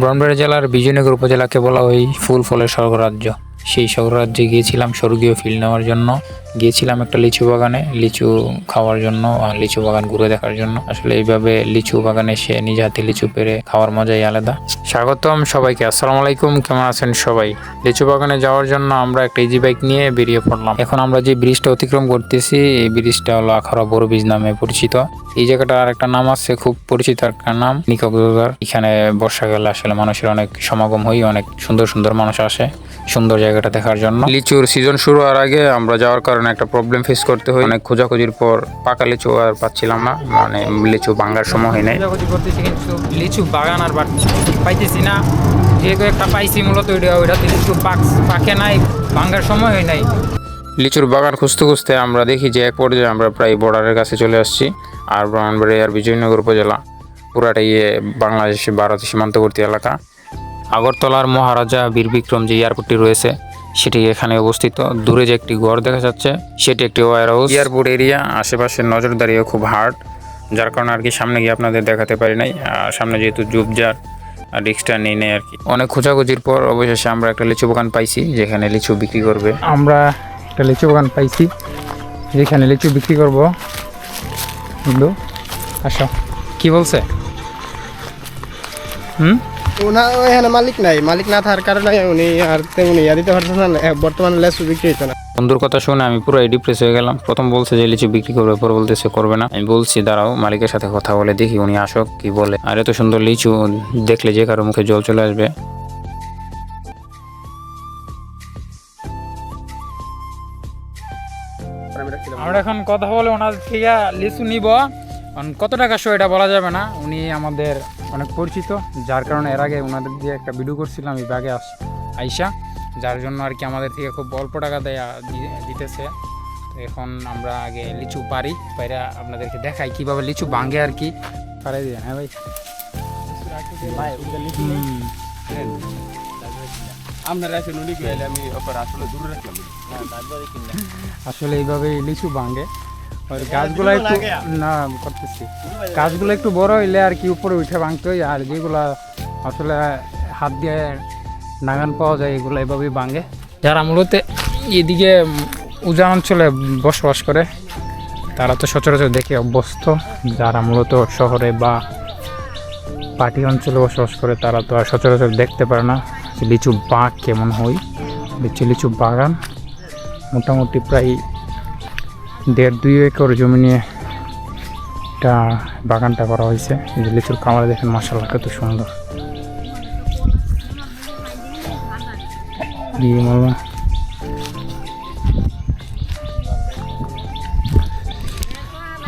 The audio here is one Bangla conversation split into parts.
ব্রাহ্মণবাড়ি জেলার বিজয়নগর উপজেলাকে বলা হয় ফুল ফলের স্বর্গরাজ্য। সেই স্বর্গরাজ্যে গিয়েছিলাম স্বর্গীয় ফিল নেওয়ার জন্য। গিয়েছিলাম একটা লিচু বাগানে, লিচু খাওয়ার জন্য আর লিচু বাগান ঘুরে দেখার জন্য। আসলে এইভাবে লিচু বাগানে সে নিজ হাতে লিচু পেরে খাওয়ার মজাই আলাদা। স্বাগতম সবাইকে। আসসালামু আলাইকুম, কেমন আছেন সবাই? লিচু বাগানে যাওয়ার জন্য আমরা একটা ইজি বাইক নিয়ে বেরিয়ে পড়লাম। এখন আমরা যে ব্রিজটা অতিক্রম করতেছি, এই ব্রিজটা হলো আখাড়া বড় ব্রিজ নামে পরিচিত। এই জায়গাটার আর একটা নাম আছে, খুব পরিচিত একটা নাম নিকবজার এখানে বর্ষাকালে আসলে মানুষের অনেক সমাগম হয় অনেক সুন্দর সুন্দর মানুষ আসে সুন্দর জায়গাটা দেখার জন্য। লিচুর সিজন শুরু হওয়ার আগে আমরা যাওয়ার কারণে একটা প্রবলেম ফেস করতে হয় অনেক খোঁজাখুঁজির পর পাকা লিচু আর পাচ্ছিলাম না মানে লিচু ভাঙ্গার সময় নাই লিচু বাগান আর বাট পাইতেছি না যে একটা পাইছি মূলত ওইটা ওইটাতে লিচু পাক পাকে নাই ভাঙ্গার সময় হয় নাই। লিচুর বাগান খুঁজতে খুঁজতে আমরা দেখি যে এক পর্যায়ে আমরা প্রায় বর্ডারের কাছে চলে আসছি আর ব্রাহ্মণবাড়ি আর বিজয়নগর উপজেলা। পুরাটাই এ বাংলাদেশ ভারত সীমান্তবর্তী এলাকা। আগরতলার মহারাজা বীর বিক্রম যে এয়ারপোর্টটি রয়েছে সেটি এখানে অবস্থিত। দূরে যে একটি ঘর দেখা যাচ্ছে সেটি একটি ওয়ার হাউস এয়ারপোর্ট এরিয়া আশেপাশে নজরদারিও খুব হার্ড যার কারণে আর কি সামনে গিয়ে আপনাদের দেখাতে পারি নাই। আর সামনে যেহেতু জুবজার রিক্সটা নেই নেই আর কি। অনেক খোঁজাখুঁজির পর অবশেষে আমরা একটা লিচু বাগান পাইছি যেখানে লিচু বিক্রি করবে। আমরা একটা লিচু বাগান পাইছি যেখানে লিচু বিক্রি করব। কিন্তু আসো। কি বলছে? হুম? ওনার এখানে মালিক নাই। মালিক না থাকার কারণে উনি আর তেমনি ইয়া দিতে পারছেন না বর্তমানে লেসু বিক্রি হইতো না। বন্ধুর কথা শুনে আমি পুরো ডিপ্রেস হয়ে গেলাম। প্রথম বলছে যে, লিচু বিক্রি করবে, পর বলতেছে করবে না। আমি বলছি, দাঁড়াও, মালিকের সাথে কথা বলে দেখি, উনি আসক, কি বলে। আর এত সুন্দর লিচু দেখলে যে কারও মুখে জল চলে আসবে। আমরা এখন কথা বলে ওনার থেকে লিচু নিব। কত টাকা শো এটা বলা যাবে না। উনি আমাদের অনেক পরিচিত, যার কারণে এর আগে ওনাদের দিয়ে একটা ভিডিও করছিলাম, এই ব্যাগে আস আইসা। যার জন্য আর কি আমাদের থেকে খুব অল্প টাকা দেয়া দিতেছে। তো এখন আমরা আগে লিচু পারি পাইরা আপনাদেরকে দেখাই কীভাবে লিচু ভাঙে আর কি। পারাই দিয়ে হ্যাঁ ভাই? আসলে আসলে এইভাবে লিচু ভাঙে। আর গাছগুলো একটু না করতেছি। গাছগুলো একটু বড় হইলে আর কি উপরে উঠে ভাঙতে হয়। আর যেগুলা আসলে হাত দিয়ে নাগান পাওয়া যায়, এগুলো এভাবেই ভাঙে। যারা মূলত এদিকে উজান অঞ্চলে বসবাস করে, তারা তো সচরাচর দেখে অভ্যস্ত। যারা মূলত শহরে বা পাটি অঞ্চলে বসবাস করে, তারা তো আর সচরাচর দেখতে পারে না লিচু বাগ কেমন হয়। লিচু লিচু বাগান মোটামুটি প্রায় দেড় দুই একর জমি নিয়ে এটা বাগানটা করা হয়েছে। লিচুর কামারে দেখেন মাসাল্লাহ কত সুন্দর। দিয়ে মাল্লা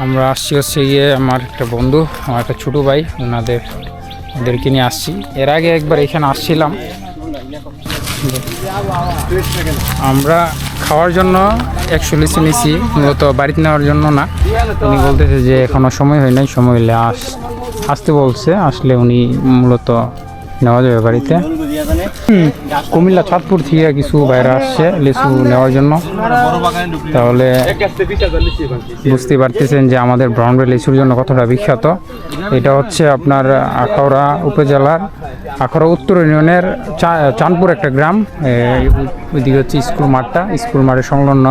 আমরা আসছি হচ্ছে গিয়ে আমার একটা বন্ধু, আমার একটা ছোটো ভাই, ওনাদের, ওদেরকে নিয়ে আসছি। এর আগে একবার এখানে আসছিলাম। আমরা খাওয়ার জন্য একশো লিচু নিছি, মূলত বাড়িতে নেওয়ার জন্য না। উনি বলতেছে যে এখনও সময় হয় নাই, সময় হলে আস আসতে বলছে, আসলে উনি মূলত নেওয়া যাবে বাড়িতে। কুমিল্লা, চাঁদপুর থেকে কিছু বাইরে আসছে লিচু নেওয়ার জন্য। তাহলে বুঝতে পারতেছেন যে আমাদের ব্রাউনবেল লিচুর জন্য কতটা বিখ্যাত। এটা হচ্ছে আপনার আখাউড়া উপজেলার, আখাউড়া উত্তর ইউনিয়নের চাঁদপুর একটা গ্রাম। ওইদিকে হচ্ছে স্কুল মাঠটা। স্কুল মাঠের সংলগ্ন